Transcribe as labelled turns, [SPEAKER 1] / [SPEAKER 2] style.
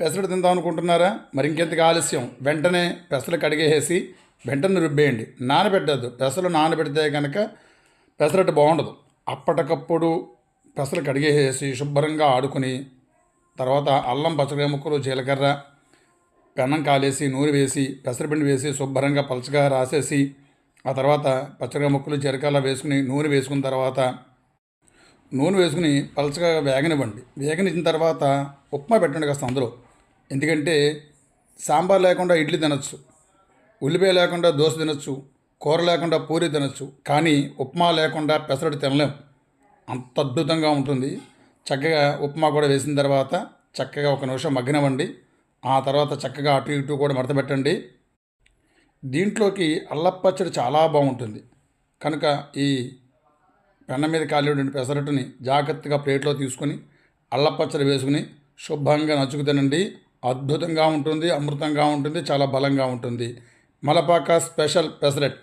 [SPEAKER 1] పెసరట్టు తిందాం అనుకుంటున్నారా? మరి ఇంకెంతకు ఆలస్యం? వెంటనే పెసలు కడిగేసి వెంటనే రుబ్బేయండి. నానబెట్టద్దు. పెసలు నానబెడితే కనుక పెసరట్టు బాగుండదు. అప్పటికప్పుడు పెసలు కడిగేసి శుభ్రంగా ఆడుకుని తర్వాత అల్లం పచ్చడి ముక్కలు జీలకర్ర పెన్నం కాలేసి నూనె వేసి పెసరపిండి వేసి శుభ్రంగా పలచగా రాసేసి ఆ తర్వాత పచ్చడిగా ముక్కలు జీలకర్ర వేసుకుని నూనె వేసుకున్న తర్వాత నూనె వేసుకుని పలచగా వేగనివ్వండి. వేగనిచ్చిన తర్వాత ఉప్మా పెట్టండి కాస్త అందులో. ఎందుకంటే సాంబార్ లేకుండా ఇడ్లీ తినచ్చు ఉల్లిపాయ లేకుండా దోశ తినచ్చు కూర లేకుండా పూరి తినచ్చు కానీ ఉప్మా లేకుండా పెసరట్టు తినలేం. అంత అద్భుతంగా ఉంటుంది. చక్కగా ఉప్మా కూడా వేసిన తర్వాత చక్కగా ఒక నిమిషం మగ్గినవ్వండి. ఆ తర్వాత చక్కగా అటు ఇటు కూడా మడత పెట్టండి. దీంట్లోకి అల్లపచ్చడి చాలా బాగుంటుంది. కనుక ఈ పెన్న మీద కాలేటువంటి పెసరట్టుని జాగ్రత్తగా ప్లేట్లో తీసుకొని అల్లపచ్చడి వేసుకుని శుభ్రంగా నచ్చుకు తినండి. అద్భుతంగా ఉంటుంది అమృతంగా ఉంటుంది చాలా బలంగా ఉంటుంది. మలపాక స్పెషల్ పెసరెట్.